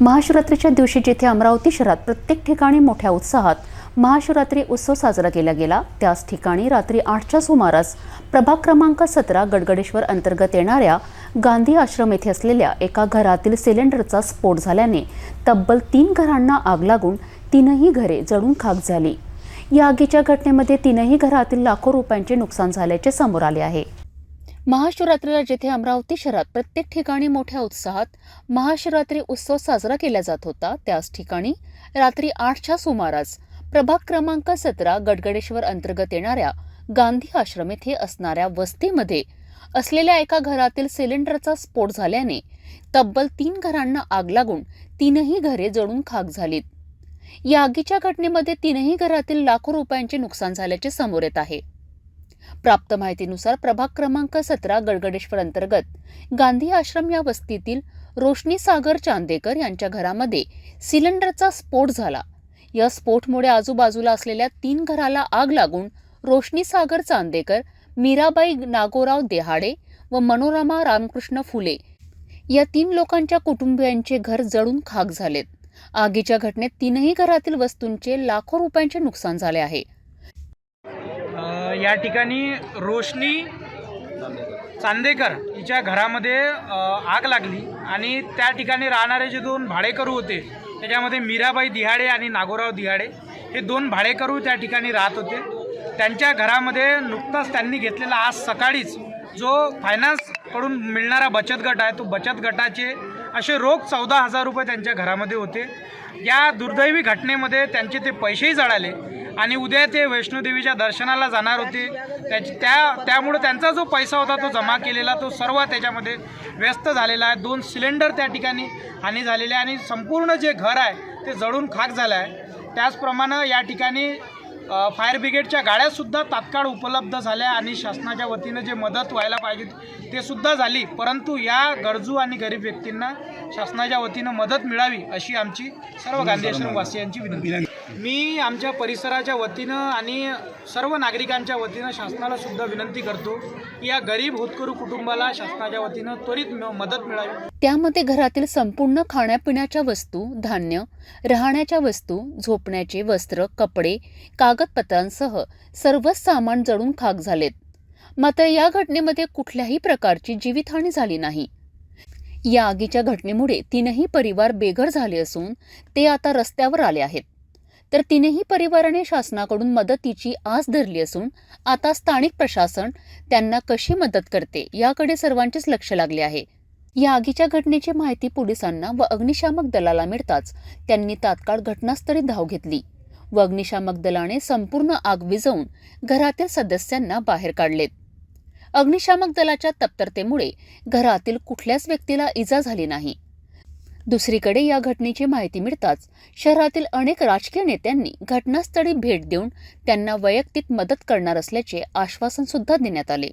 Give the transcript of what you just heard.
महाशिवरात्रीच्या दिवशी जिथे अमरावती शहरात प्रत्येक ठिकाणी मोठ्या उत्साहात महाशिवरात्री उत्सव साजरा केला गेला त्याच ठिकाणी रात्री आठच्या सुमारास प्रभाग क्रमांक सतरा गडगडेश्वर अंतर्गत येणाऱ्या गांधी आश्रम येथे असलेल्या एका घरातील सिलेंडरचा स्फोट झाल्याने तब्बल तीन घरांना आग लागून तीनही घरे जळून खाक झाली. या आगीच्या घटनेमध्ये तीनही घरातील लाखो रुपयांचे नुकसान झाल्याचे समोर आले आहे. महाशिवरात्रीला जिथे अमरावती शहरात प्रत्येक ठिकाणी मोठ्या उत्साहात महाशिवरात्री उत्सव साजरा केला जात होता त्याच ठिकाणी रात्री आठच्या सुमारास प्रभाग क्रमांक सतरा गडगडेश्वर अंतर्गत येणाऱ्या गांधी आश्रम येथे असणाऱ्या वस्तीमध्ये असलेल्या एका घरातील सिलेंडरचा स्फोट झाल्याने तब्बल तीन घरांना आग लागून तीनही घरे जळून खाक झालीत. या आगीच्या घटनेमध्ये तीनही घरातील लाखो रुपयांचे नुकसान झाल्याचे समोर येत आहे. प्राप्त माहितीनुसार प्रभाग क्रमांक सतरा गडगडेश्वर अंतर्गत गांधी आश्रम या वस्तीतील रोशनी सागर चांदेकर यांच्या घरामध्ये सिलेंडरचा स्फोट झाला. या स्फोटमुळे आजूबाजूला असलेल्या तीन घराला आग लागून रोशनी सागर चांदेकर मीराबाई नागोराव देहाडे व मनोरमा रामकृष्ण फुले या तीन लोकांच्या कुटुंबियांचे घर जळून खाक झालेत. आगीच्या घटनेत तीनही घरातील वस्तूंचे लाखो रुपयांचे नुकसान झाले आहे. या ठिकाणी रोशनी चांदेकर हिच्या घरामध्ये आग लागली आणि त्या ठिकाणी राहणारे जे दोन भाडेकरू होते त्याच्यामध्ये मीराबाई दिहाडे आणि नागोराव दिहाडे हे दोन भाडेकरू त्या ठिकाणी राहत होते. त्यांच्या घरामध्ये नुकताच त्यांनी घेतलेला आज सकाळीच जो फायनान्सकडून मिळणारा बचत गट आहे तो बचत गटाचे असे रोख चौदा हजार रुपये त्यांच्या घरामध्ये होते. या दुर्दैवी घटनेमध्ये त्यांचे ते पैसेही जळाले. आणि उद्या ते वैष्णोदेवीच्या दर्शनाला जाणार होते. त्याची त्या त्यामुळे त्यांचा जो पैसा होता तो जमा केलेला तो सर्व त्याच्यामध्ये व्यस्त झालेला आहे. दोन सिलेंडर त्या ठिकाणी हानी झालेले आहे आणि संपूर्ण जे घर आहे ते जळून खाक झालं आहे. त्याचप्रमाणे या ठिकाणी फायर ब्रिगेडच्या गाड्यासुद्धा तात्काळ उपलब्ध झाल्या आणि शासनाच्या वतीनं जे मदत व्हायला पाहिजे ते सुद्धा झाली. परंतु या गरजू आणि गरीब व्यक्तींना शासनाच्या वतीनं मदत मिळावी अशी आमची सर्व गांधी आश्रम वासियांची विनंती. मी आमच्या परिसराच्या वतीनं आणि सर्व नागरिकांच्या वतीनं शासनाला सुद्धा विनंती करतो की या गरीब होतकरू कुटुंबाला शासनाच्या वतीनं त्वरित मदत मिळावी. त्यामध्ये घरातील संपूर्ण खाण्यापिण्याच्या वस्तू धान्य राहण्याच्या वस्तू झोपण्याचे वस्त्र कपडे कागदपत्रांसह सर्वच सामान जळून खाक झालेत. मात्र या घटनेमध्ये कुठल्याही प्रकारची जीवितहानी झाली नाही. या आगीच्या घटनेमुळे तीनही परिवार बेघर झाले असून ते आता रस्त्यावर आले आहेत. तर तिनेही परिवाराने शासनाकडून मदतीची आस धरली असून आता स्थानिक प्रशासन त्यांना कशी मदत करते याकडे सर्वांचेच लक्ष लागले आहे. या आगीच्या घटनेची माहिती पोलिसांना व अग्निशामक दलाला मिळताच त्यांनी तात्काळ घटनास्थळी धाव घेतली. व अग्निशामक दलाने संपूर्ण आग विझवून घरातील सदस्यांना बाहेर काढलेत. अग्निशामक दलाच्या तप्तरतेमुळे घरातील कुठल्याच व्यक्तीला इजा झाली नाही. दुसरीकडे या घटनेची माहिती मिळताच शहरातील अनेक राजकीय नेत्यांनी घटनास्थळी भेट देऊन त्यांना वैयक्तिक मदत करणार असल्याचे आश्वासन सुद्धा देण्यात आले.